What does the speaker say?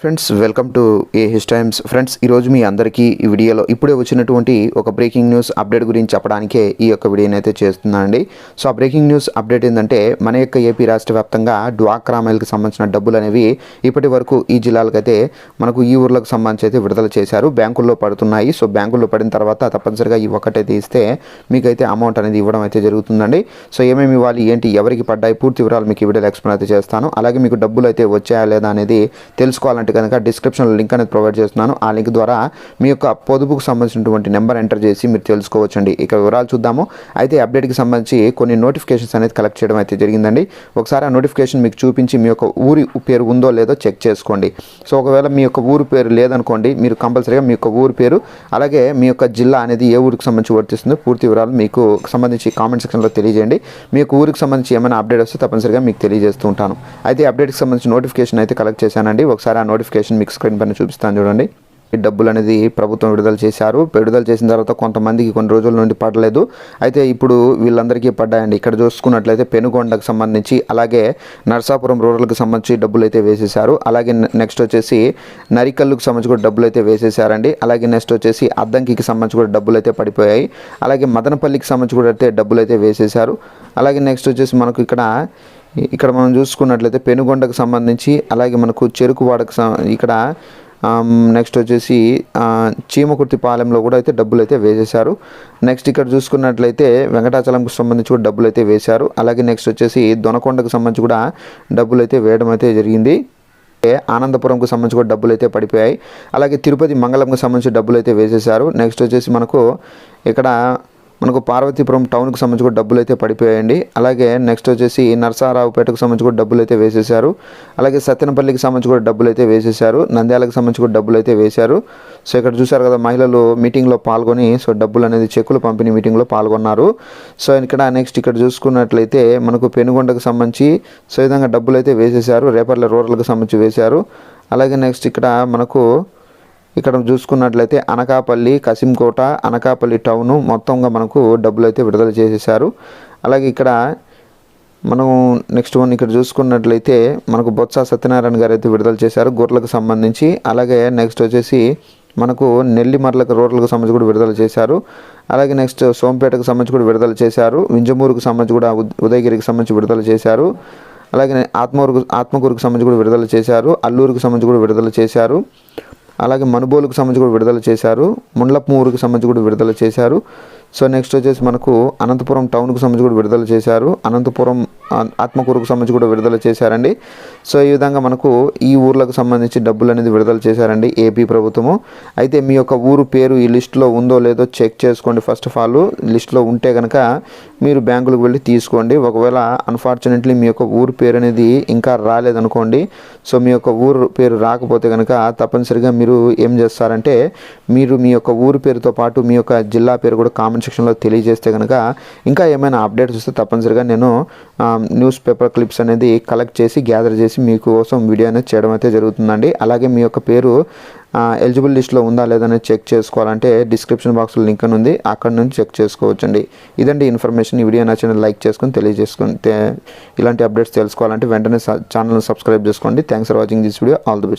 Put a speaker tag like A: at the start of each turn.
A: Friends welcome to A his times friends ఈరోజు మీ అందరికీ ఈ వీడియోలో ఇప్పుడే వచ్చినటువంటి ఒక బ్రేకింగ్ న్యూస్ అప్డేట్ గురించి చెప్పడానికే ఈ యొక్క వీడియోని అయితే చేస్తున్నానండి. సో ఆ బ్రేకింగ్ న్యూస్ అప్డేట్ ఏంటంటే మన యొక్క ఏపీ రాష్ట్ర వ్యాప్తంగా డ్వాక్రా మైల్కి సంబంధించిన డబ్బులు అనేవి ఇప్పటి వరకు ఈ జిల్లాలకైతే మనకు ఈ ఊర్లకు సంబంధించి అయితే విడుదల చేశారు. బ్యాంకుల్లో పడుతున్నాయి. సో బ్యాంకుల్లో పడిన తర్వాత తప్పనిసరిగా ఈ ఒక్కటైతే ఇస్తే మీకైతే అమౌంట్ అనేది ఇవ్వడం అయితే జరుగుతుందండి. సో ఏమేమి ఇవ్వాలి ఏంటి ఎవరికి పడ్డాయి పూర్తి వివరాలు మీకు ఈ వీడియోలో ఎక్స్ప్లెయిన్ అయితే చేస్తాను. అలాగే మీకు డబ్బులు అయితే వచ్చాయా లేదా అనేది తెలుసుకోవాలంటే కనుక డిస్క్రిప్షన్లో లింక్ అనేది ప్రొవైడ్ చేస్తున్నాను. ఆ లింక్ ద్వారా మీ యొక్క పొదుపుకు సంబంధించినటువంటి నెంబర్ ఎంటర్ చేసి మీరు తెలుసుకోవచ్చండి. ఇక వివరాలు చూద్దాము. అయితే అప్డేట్కి సంబంధించి కొన్ని నోటిఫికేషన్స్ అనేది కలెక్ట్ చేయడం అయితే జరిగిందండి. ఒకసారి ఆ నోటిఫికేషన్ మీకు చూపించి మీ యొక్క ఊరి పేరు ఉందో లేదో చెక్ చేసుకోండి. సో ఒకవేళ మీ యొక్క ఊరు పేరు లేదనుకోండి మీరు కంపల్సరీగా మీ యొక్క ఊరు పేరు అలాగే మీ యొక్క జిల్లా అనేది ఏ ఊరికి సంబంధించి వర్తిస్తుందో పూర్తి వివరాలు మీకు సంబంధించి కామెంట్ సెక్షన్లో తెలియజేయండి. మీ యొక్క ఊరికి సంబంధించి ఏమైనా అప్డేట్ వస్తే తప్పనిసరిగా మీకు తెలియజేస్తూ ఉంటాను. అయితే అప్డేట్కి సంబంధించి నోటిఫికేషన్ అయితే కలెక్ట్ చేశానండి. ఒకసారి ఆ నోటిఫికేషన్ మీకు స్క్రీన్ పైన చూపిస్తాను చూడండి. ఈ డబ్బులు అనేది ప్రభుత్వం విడుదల చేశారు. విడుదల చేసిన తర్వాత కొంతమందికి కొన్ని రోజుల నుండి పడలేదు. అయితే ఇప్పుడు వీళ్ళందరికీ పడ్డాయండి. ఇక్కడ చూసుకున్నట్లయితే పెనుగొండకు సంబంధించి అలాగే నర్సాపురం రూరల్కి సంబంధించి డబ్బులు అయితే వేసేశారు. అలాగే నెక్స్ట్ వచ్చేసి నరికల్లుకు సంబంధించి కూడా డబ్బులు అయితే వేసేశారండి. అలాగే నెక్స్ట్ వచ్చేసి అద్దంకికి సంబంధించి కూడా డబ్బులు అయితే పడిపోయాయి. అలాగే మదనపల్లికి సంబంధించి కూడా అయితే డబ్బులు అయితే వేసేశారు. అలాగే నెక్స్ట్ వచ్చేసి మనకు ఇక్కడ ఇక్కడ మనం చూసుకున్నట్లయితే పెనుగొండకు సంబంధించి అలాగే మనకు చెరుకువాడకు సం- ఇక్కడ Um, నెక్స్ట్ వచ్చేసి చీమకుర్తిపాలెంలో కూడా అయితే డబ్బులు అయితే వేసేశారు. నెక్స్ట్ ఇక్కడ చూసుకున్నట్లయితే వెంకటాచలంకు సంబంధించి కూడా డబ్బులు అయితే వేశారు. అలాగే నెక్స్ట్ వచ్చేసి దొనకొండకు సంబంధించి కూడా డబ్బులు అయితే వేయడం అయితే జరిగింది. ఆనందపురంకు సంబంధించి కూడా డబ్బులు అయితే పడిపోయాయి. అలాగే తిరుపతి మంగళంకు సంబంధించి డబ్బులు అయితే వేసేశారు. నెక్స్ట్ వచ్చేసి మనకు ఇక్కడ మనకు పార్వతీపురం టౌన్కి సంబంధించి కూడా డబ్బులు అయితే పడిపోయాయండి. అలాగే నెక్స్ట్ వచ్చేసి నరసారావుపేటకు సంబంధించి కూడా డబ్బులు అయితే వేసేశారు. అలాగే సత్తెనపల్లికి సంబంధించి కూడా డబ్బులు అయితే వేసేశారు. నంద్యాలకు సంబంధించి కూడా డబ్బులు అయితే వేశారు. సో ఇక్కడ చూశారు కదా మహిళలు మీటింగ్లో పాల్గొని సో డబ్బులు అనేది చెక్కులు పంపిణీ మీటింగ్లో పాల్గొన్నారు. సో ఇక్కడ నెక్స్ట్ ఇక్కడ చూసుకున్నట్లయితే మనకు పెనుగొండకు సంబంధించి సో విధంగా డబ్బులు అయితే వేసేశారు. రేపర్ల రూరల్కి సంబంధించి వేశారు. అలాగే నెక్స్ట్ ఇక్కడ మనకు ఇక్కడ చూసుకున్నట్లయితే అనకాపల్లి కసింకోట అనకాపల్లి టౌను మొత్తంగా మనకు డబ్బులు అయితే విడుదల చేసేసారు అలాగే ఇక్కడ మనం నెక్స్ట్ వన్ ఇక్కడ చూసుకున్నట్లయితే మనకు బొత్స సత్యనారాయణ గారు అయితే విడుదల చేశారు గొర్రెలకు సంబంధించి. అలాగే నెక్స్ట్ వచ్చేసి మనకు నెల్లిమర్లకు రోడ్లకు సంబంధించి కూడా విడుదల చేశారు. అలాగే నెక్స్ట్ సోంపేటకు సంబంధించి కూడా విడుదల చేశారు. వింజమూరుకు సంబంధించి కూడా ఉదయగిరికి సంబంధించి విడుదల చేశారు. అలాగే ఆత్మూరుకు ఆత్మకూరుకు సంబంధించి కూడా విడుదల చేశారు. అల్లూరుకు సంబంధించి కూడా విడుదల చేశారు. అలాగే మనుబోలుకు సంబంధించి కూడా విడుదల చేశారు. ముండ్లపూరుకు సంబంధించి కూడా విడుదల చేశారు. సో నెక్స్ట్ వచ్చేసి మనకు అనంతపురం టౌన్కు సంబంధించి కూడా విడుదల చేశారు. అనంతపురం ఆత్మకూరుకు సంబంధించి కూడా విడుదల చేశారండి. సో ఈ విధంగా మనకు ఈ ఊర్లకు సంబంధించి డబ్బులు అనేది విడుదల చేశారండి ఏపీ ప్రభుత్వము. అయితే మీ యొక్క ఊరు పేరు ఈ లిస్టులో ఉందో లేదో చెక్ చేసుకోండి ఫస్ట్ ఆఫ్ ఆల్. లిస్టులో ఉంటే కనుక మీరు బ్యాంకులకు వెళ్ళి తీసుకోండి. ఒకవేళ అన్ఫార్చునేట్లీ మీ యొక్క ఊరు పేరు అనేది ఇంకా రాలేదనుకోండి. సో మీ యొక్క ఊరు పేరు రాకపోతే కనుక తప్పనిసరిగా మీరు ఏం చేస్తారంటే మీరు మీ యొక్క ఊరు పేరుతో పాటు మీ యొక్క జిల్లా పేరు కూడా కామెంట్ సెక్షన్లో తెలియజేస్తే కనుక ఇంకా ఏమైనా అప్డేట్స్ వస్తే తప్పనిసరిగా నేను న్యూస్ పేపర్ క్లిప్స్ అనేది కలెక్ట్ చేసి గ్యాదర్ చేసి మీకోసం వీడియో అనేది చేయడం అయితే జరుగుతుందండి. అలాగే మీ యొక్క పేరు ఎలిజిబుల్ లిస్ట్లో ఉందా లేదని చెక్ చేసుకోవాలంటే డిస్క్రిప్షన్ బాక్స్లో లింక్ అని ఉంది. అక్కడ నుంచి చెక్ చేసుకోవచ్చండి. ఇదండి ఇన్ఫర్మేషన్ ఈ వీడియో నచ్చిన లైక్ చేసుకొని తెలియజేసుకొని ఇలాంటి అప్డేట్స్ తెలుసుకోవాలంటే వెంటనే ఛానల్ సబ్స్క్రైబ్ చేసుకోండి. Thanks for watching this video all the best